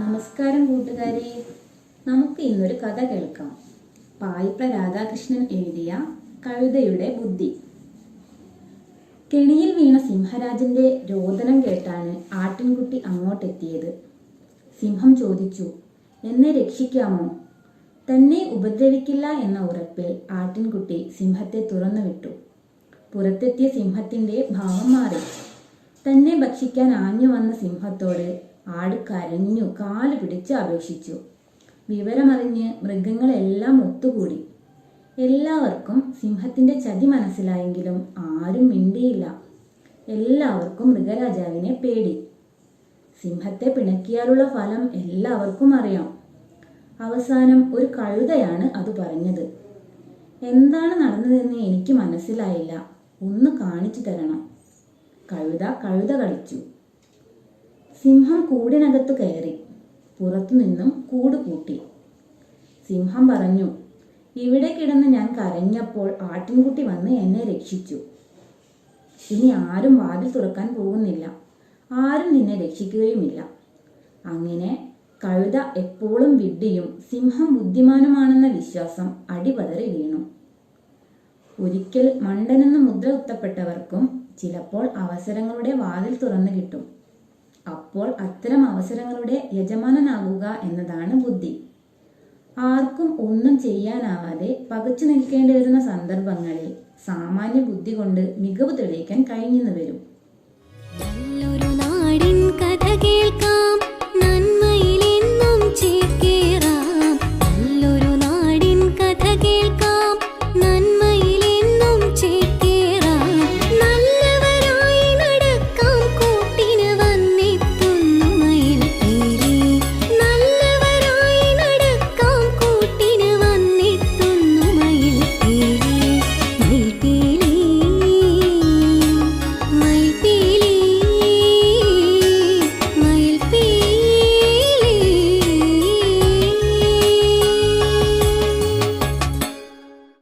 നമസ്കാരം കൂട്ടുകാരെ. നമുക്ക് ഇന്നൊരു കഥ കേൾക്കാം. പായിപ്ര രാധാകൃഷ്ണൻ എഴുതിയ കഴുതയുടെ ബുദ്ധി. കെണിയിൽ വീണ സിംഹരാജന്റെ രോദനം കേട്ടാണ് ആട്ടിൻകുട്ടി അങ്ങോട്ടെത്തിയത്. സിംഹം ചോദിച്ചു എന്നെ രക്ഷിക്കാമോ? തന്നെ ഉപദ്രവിക്കില്ല എന്ന ഉറപ്പിൽ ആട്ടിൻകുട്ടി സിംഹത്തെ തുറന്നുവിട്ടു. പുറത്തെത്തിയ സിംഹത്തിന്റെ ഭാവം മാറി. തന്നെ ഭക്ഷിക്കാൻ ആഞ്ഞു വന്ന സിംഹത്തോട് ആട് കരഞ്ഞു കാൽ പിടിച്ച് അപേക്ഷിച്ചു. വിവരമറിഞ്ഞ് മൃഗങ്ങളെല്ലാം ഒത്തുകൂടി. എല്ലാവർക്കും സിംഹത്തിന്റെ ചതി മനസ്സിലായെങ്കിലും ആരും മിണ്ടിയില്ല. എല്ലാവർക്കും മൃഗരാജാവിനെ പേടി. സിംഹത്തെ പിണക്കിയാലുള്ള ഫലം എല്ലാവർക്കും അറിയാം. അവസാനം ഒരു കഴുതയാണ് അത് പറഞ്ഞത്. എന്താണ് നടന്നതെന്ന് എനിക്ക് മനസ്സിലായില്ല. ഒന്ന് കാണിച്ചു തരണം. കഴുത കഴുത കളിച്ചു. സിംഹം കൂടിനകത്ത് കയറി. പുറത്തുനിന്നും കൂട് കൂട്ടി. സിംഹം പറഞ്ഞു ഇവിടെ കിടന്ന് ഞാൻ കരഞ്ഞപ്പോൾ ആട്ടിൻകുട്ടി വന്ന് എന്നെ രക്ഷിച്ചു. ഇനി ആരും വാതിൽ തുറക്കാൻ പോകുന്നില്ല. ആരും നിന്നെ രക്ഷിക്കുകയുമില്ല. അങ്ങനെ കഴുത എപ്പോഴും വിഡ്ഢിയും സിംഹം ബുദ്ധിമാനുമാണെന്ന വിശ്വാസം അടിപതറി വീണു. ഒരിക്കൽ മണ്ടനെന്ന് മുദ്ര കുത്തപ്പെട്ടവർക്കും ചിലപ്പോൾ അവസരങ്ങളുടെ വാതിൽ തുറന്നു കിട്ടും. അപ്പോൾ അത്തരം അവസരങ്ങളുടെ യജമാനനാകുക എന്നതാണ് ബുദ്ധി. ആർക്കും ഒന്നും ചെയ്യാനാവാതെ പകച്ചു നിൽക്കേണ്ടി വരുന്ന സന്ദർഭങ്ങളിൽ സാമാന്യ ബുദ്ധി കൊണ്ട് മികവ് തെളിയിക്കാൻ കഴിഞ്ഞെന്ന് വരും. നല്ലൊരു നാടിൻ കഥ കേൾക്കാം.